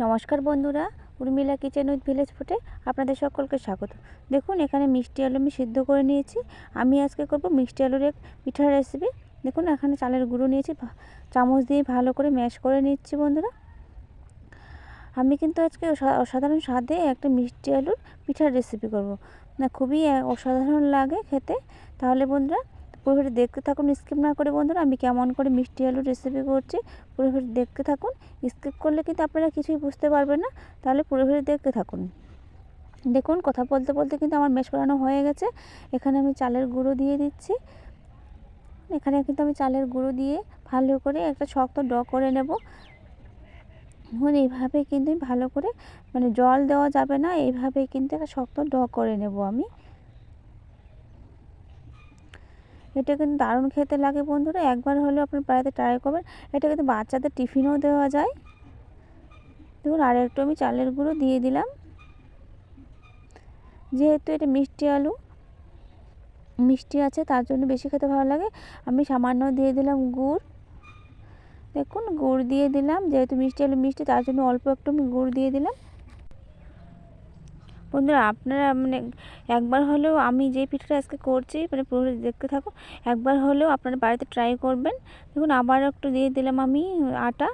নমস্কার বন্ধুরা, Urmila kitchen with village ফুটে আপনাদের সকলকে স্বাগত। দেখুন, এখানে মিষ্টি আলু আমি সিদ্ধ করে নিয়েছি। আমি আজকে করব মিষ্টি আলুর এক পিঠার রেসিপি দেখুন, এখানে চালের গুঁড়ো নিয়েছি চামচ দিয়ে ভালো করে ম্যাশ করে নিচ্ছি বন্ধুরা। আমি কিন্তু আজকে অসা- অসাধারণ স্বাদে একটা মিষ্টি আলুর পিঠার রেসিপি করব। না, খুবই অসাধারণ লাগে খেতে। তাহলে বন্ধুরা পুরোপুরি দেখতে থাকুন স্কিপ না করে বন্ধুরা, আমি কেমন করে মিষ্টি আলুর রেসিপি করছি পুরোপুরি দেখতে থাকুন স্কিপ করলে কিন্তু আপনারা কিছুই বুঝতে পারবেন না, তাহলে পুরোপুরি দেখতে থাকুন। দেখুন, কথা বলতে বলতে কিন্তু আমার মেশ করানো হয়ে গেছে, এখানে আমি চালের গুঁড়ো দিয়ে দিচ্ছি। এখানে কিন্তু আমি চালের গুঁড়ো দিয়ে ভালো করে একটা শক্ত ড করে নেব। এখন এইভাবে কিন্তু ভালো করে মানে জল দেওয়া যাবে না, এইভাবে কিন্তু একটা শক্ত ড করে নেব আমি। এটা কিন্তু দারুণ খেতে লাগে বন্ধুরা। একবার হলেও আপনার বাড়িতে ট্রাই করবেন। এটা কিন্তু বাচ্চাদের টিফিনও দেওয়া যায়। দেখুন, আর একটু আমি চালের গুঁড়ো দিয়ে দিলাম। যেহেতু এটা মিষ্টি আলু, মিষ্টি আছে, তার জন্য বেশি খেতে ভালো লাগে। আমি সামান্য দিয়ে দিলাম গুড়। দেখুন, গুড় দিয়ে দিলাম। যেহেতু মিষ্টি আলু মিষ্টি, তার জন্য অল্প একটু আমি গুড় দিয়ে দিলাম। বন্ধুরা, আপনারা মানে একবার হলেও আমি যে পিঠাটা আজকে করছি মানে পুরো দেখতে থাকুন, একবার হলেও আপনারা বাড়িতে ট্রাই করবেন। দেখুন আবার একটু দিয়ে দিলাম আমি আটা,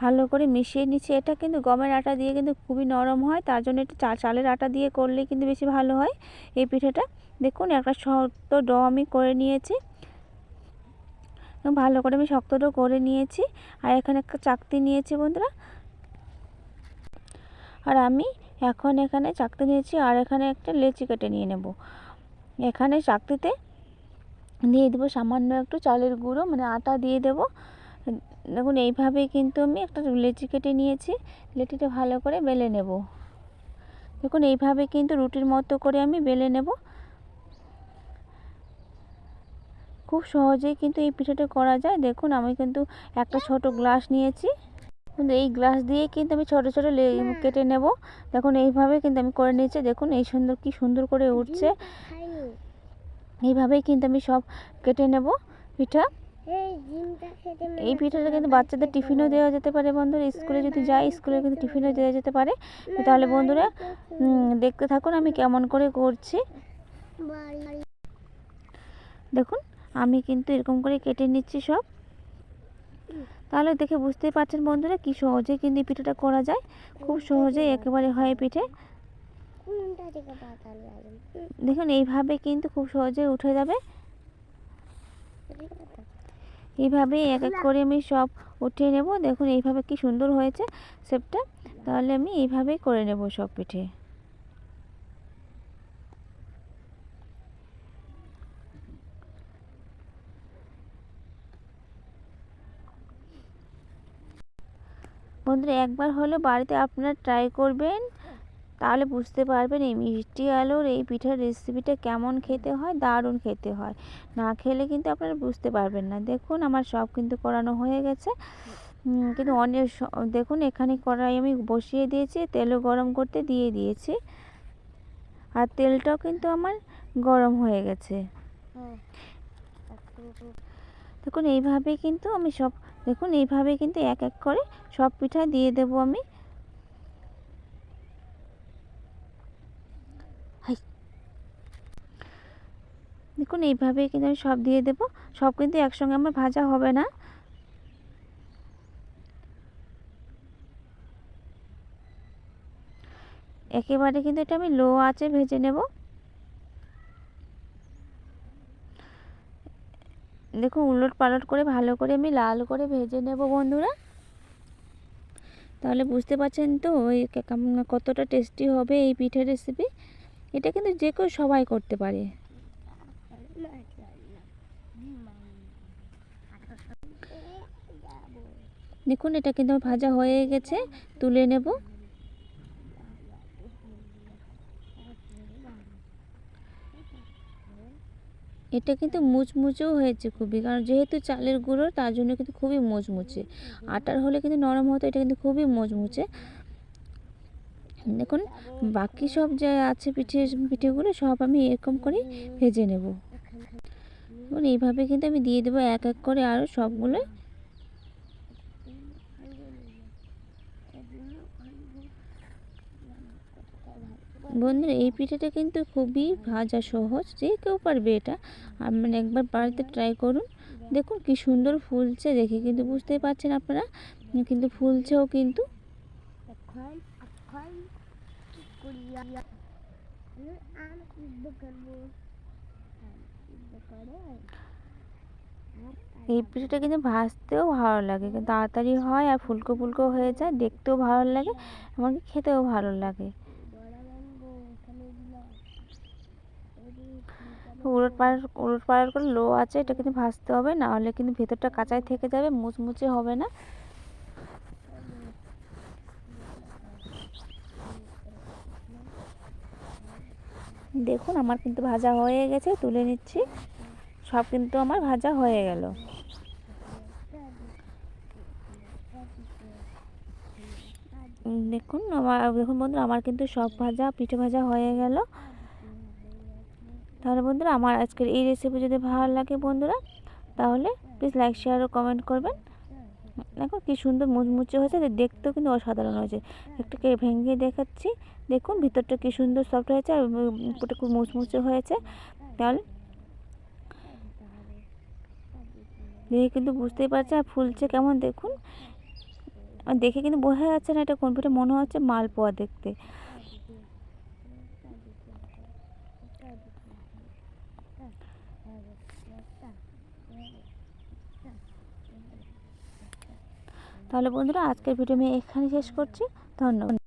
ভালো করে মিশিয়ে নিচ্ছি। এটা কিন্তু গমের আটা দিয়ে কিন্তু খুবই নরম হয়, তার জন্য একটু চা চালের আটা দিয়ে করলে কিন্তু বেশি ভালো হয় এই পিঠাটা। দেখুন, একটা শক্ত ড আমি করে নিয়েছি। ভালো করে আমি শক্ত ডো করে নিয়েছি। আর এখানে একটা চাকতি নিয়েছি বন্ধুরা। আর আমি এখন এখানে চাকতি নিয়েছি আর এখানে একটা লেচি কেটে নিয়ে নেব। এখানে চাকতিতে দিয়ে দেবো সামান্য একটু চালের গুঁড়ো মানে আটা দিয়ে দেবো। দেখুন, এইভাবেই কিন্তু আমি একটা লেচি কেটে নিয়েছি। লেচিটা ভালো করে বেলে নেব। দেখুন, এইভাবে কিন্তু রুটির মতো করে আমি বেলে নেব। খুব সহজেই কিন্তু এই পিঠাটা করা যায়। দেখুন, আমি কিন্তু একটা ছোট গ্লাস নিয়েছি। কিন্তু এই গ্লাস দিয়ে কিন্তু আমি ছোটো ছোটো কেটে নেব। দেখুন এইভাবে কিন্তু আমি করে নিয়েছি। দেখুন এই সুন্দর কি সুন্দর করে উঠছে। এইভাবেই কিন্তু আমি সব কেটে নেব পিঠা। এই পিঠাটা কিন্তু বাচ্চাদের টিফিনও দেওয়া যেতে পারে বন্ধুরা। স্কুলে যদি যায় স্কুলে কিন্তু টিফিনও দেওয়া যেতে পারে। তাহলে বন্ধুরা দেখতে থাকুন আমি কেমন করে করছি। দেখুন আমি কিন্তু এরকম করে কেটে নিচ্ছি সব। তাহলে দেখে বুঝতেই পারছেন বন্ধুরা কি সহজে কিন্তু এই পিঠাটা করা যায়। খুব সহজেই একেবারে হয় পিঠে। দেখুন এইভাবে কিন্তু খুব সহজে উঠে যাবে। এইভাবে এক এক করে আমি সব উঠিয়ে নেব। দেখুন এইভাবে কি সুন্দর হয়েছে শেপটা। তাহলে আমি এইভাবেই করে নেব সব পিঠে। বন্ধুরা, একবার হলে বাড়িতে আপনারা ট্রাই করবেন, তাহলে বুঝতে পারবেন এই মিষ্টি আলুর এই পিঠার রেসিপিটা কেমন খেতে হয়, দারুণ খেতে হয়। না খেলে কিন্তু আপনারা বুঝতে পারবেন না। দেখুন, আমার সব কিন্তু করানো হয়ে গেছে। কিন্তু অনেক দেখুন, এখানে কড়াই আমি বসিয়ে দিয়েছি, তেলও গরম করতে দিয়ে দিয়েছি। আর তেলটাও কিন্তু আমার গরম হয়ে গেছে। দেখুন এইভাবে কিন্তু আমি সব, দেখুন এইভাবে কিন্তু এক এক করে সব পিঠা দিয়ে দেব আমি। দেখুন এইভাবে কিন্তু আমি সব দিয়ে দেব। সব কিন্তু একসঙ্গে আমার ভাজা হবে না। একেবারে কিন্তু এটা আমি লো আঁচে ভেজে নেব। দেখুন উলট পালট করে ভালো করে আমি লাল করে ভেজে নেব বন্ধুরা। তাহলে বুঝতে পারছেন তো ওই কতটা টেস্টি হবে এই পিঠের রেসিপি এটা কিন্তু যে কেউ সবাই করতে পারে। দেখুন এটা কিন্তু ভাজা হয়ে গেছে, তুলে নেব। এটা কিন্তু মুচমুচেও হয়েছে খুবই, কারণ যেহেতু চালের গুঁড়ো, তার জন্য কিন্তু খুবই মুচমুচে। আটার হলে কিন্তু নরম হতো, এটা কিন্তু খুবই মুচমুচে। দেখুন, বাকি সব যা আছে পিঠে, পিঠেগুলো, সব আমি এরকম করে ভেজে নেব। এইভাবে কিন্তু আমি দিয়ে দেবো এক এক করে, আরও সবগুলো বন্ধুরা, এই পিঠাটা কিন্তু খুবই ভাজা সহজ, যে কেউ পারবে এটা। আপনারা একবার বাড়িতে ট্রাই করুন। দেখুন কি সুন্দর ফুলছে দেখে, কিন্তু বুঝতেই পারছেন আপনারা, কিন্তু ফুলছেও কিন্তু। এই পিঠাটা কিন্তু ভাজতেও ভালো লাগে, কিন্তু তাড়াতাড়ি হয় আর ফুলকো ফুলকো হয়ে যায়, দেখতেও ভালো লাগে এমনকি খেতেও ভালো লাগে বড়া বানবো এখানে দিলাম উলট পালট উলট পালট করে লো আছে, এটা কিন্তু ভাজতে হবে না হলে কিন্তু ভেতরটা কাঁচাই থেকে যাবে, মুচমুচে হবে না। দেখুন, আমার কিন্তু ভাজা হয়ে গেছে, তুলে নিচ্ছি। সব কিন্তু আমার ভাজা হয়ে গেল। দেখুন, আমার, দেখুন বন্ধুরা, আমার কিন্তু সব ভাজা, পিঠে ভাজা হয়ে গেল। তাহলে বন্ধুরা আমার আজকের এই রেসিপি যদি ভালো লাগে বন্ধুরা, তাহলে প্লিজ লাইক শেয়ার ও কমেন্ট করবেন। দেখো কি সুন্দর মুচমুচে হয়েছে দেখতেও কিন্তু অসাধারণ হয়েছে। একটুকে ভেঙে দেখাচ্ছি, দেখুন ভিতরটা কি সুন্দর সফট হয়েছে আর উপরটা খুব মুচমুচে হয়েছে। তাহলে দেখে কিন্তু বুঝতেই পারছে আর ফুলছে কেমন, দেখুন। দেখে কিন্তু বোঝা যাচ্ছে না, এটা কোন মনে হচ্ছে মালপোয়া দেখতে। তাহলে বন্ধুরা আজকের ভিডিও আমি এখানে শেষ করছি। ধন্যবাদ।